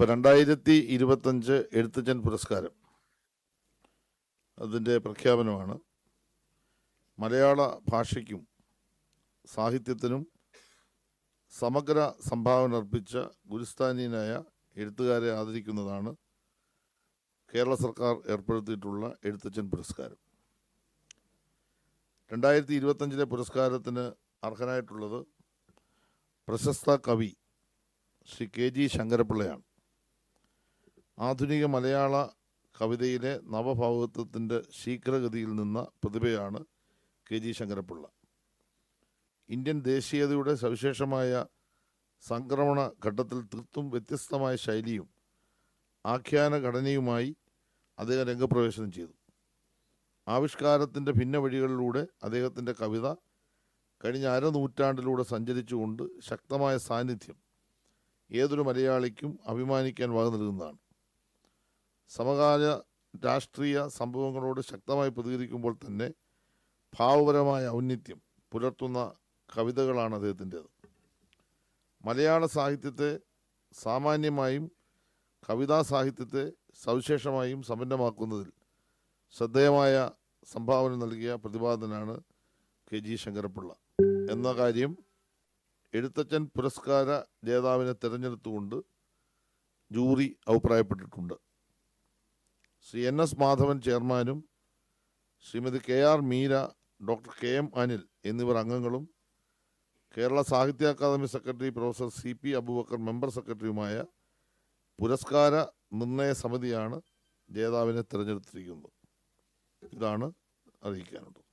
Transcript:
ഇപ്പോൾ രണ്ടായിരത്തി ഇരുപത്തഞ്ച് എഴുത്തച്ഛൻ പുരസ്കാരം. അതിന്റെ പ്രഖ്യാപനമാണ്. മലയാള ഭാഷയ്ക്കും സാഹിത്യത്തിനും സമഗ്ര സംഭാവന അർപ്പിച്ച ഗുരുസ്ഥാനീയനായ എഴുത്തുകാരെ ആദരിക്കുന്നതാണ് കേരള സർക്കാർ ഏർപ്പെടുത്തിയിട്ടുള്ള എഴുത്തച്ഛൻ പുരസ്കാരം. രണ്ടായിരത്തി ഇരുപത്തഞ്ചിലെ പുരസ്കാരത്തിന് അർഹനായിട്ടുള്ളത് പ്രശസ്ത കവി ശ്രീ കെ ജി ശങ്കരപ്പിള്ളയാണ്. ആധുനിക മലയാള കവിതയിലെ നവഭാവത്വത്തിന്റെ ശീഘ്രഗതിയിൽ നിന്ന പ്രതിഭയാണ് കെ ജി ശങ്കരപ്പിള്ള. ഇന്ത്യൻ ദേശീയതയുടെ സവിശേഷമായ സംക്രമണ ഘട്ടത്തിൽ തീർത്തും വ്യത്യസ്തമായ ശൈലിയും ആഖ്യാന ഘടനയുമായി അദ്ദേഹം രംഗപ്രവേശനം ചെയ്തു. ആവിഷ്കാരത്തിന്റെ ഭിന്ന വഴികളിലൂടെ അദ്ദേഹത്തിന്റെ കവിത കഴിഞ്ഞ അരനൂറ്റാണ്ടിലൂടെ സഞ്ചരിച്ചുകൊണ്ട് ശക്തമായ സാന്നിധ്യം ഏതൊരു മലയാളിക്കും അഭിമാനിക്കാൻ വക നൽകുന്നതാണ്. സമകാല രാഷ്ട്രീയ സംഭവങ്ങളോട് ശക്തമായി പ്രതികരിക്കുമ്പോൾ തന്നെ ഭാവപരമായ ഔന്നിത്യം പുലർത്തുന്ന കവിതകളാണ് അദ്ദേഹത്തിന്റേത്. മലയാള സാഹിത്യത്തെ സാമാന്യമായും കവിതാ സാഹിത്യത്തെ സവിശേഷമായും സമ്പന്നമാക്കുന്നതിൽ ശ്രദ്ധേയമായ സംഭാവന നൽകിയ പ്രതിപാദനാണ് കെ ജി ശങ്കരപ്പിള്ള. എന്ന കാര്യം എഴുത്തച്ഛൻ പുരസ്കാര ജേതാവിനെ തിരഞ്ഞെടുത്തുകൊണ്ട് ജൂറി അഭിപ്രായപ്പെട്ടിട്ടുണ്ട്. ശ്രീ എൻ എസ് മാധവൻ ചെയർമാനും Shrimati K R Meera doctor K M Anil എന്നിവർ അംഗങ്ങളും Kerala Sahitya Akademi secretary professor C P Aboobacker member സെക്രട്ടറിയുമായ പുരസ്കാര നിർണയ സമിതിയാണ് ജേതാവിനെ തിരഞ്ഞെടുത്തിരിക്കുന്നത്. ഇതാണ് അറിയിക്കാനുള്ളത്.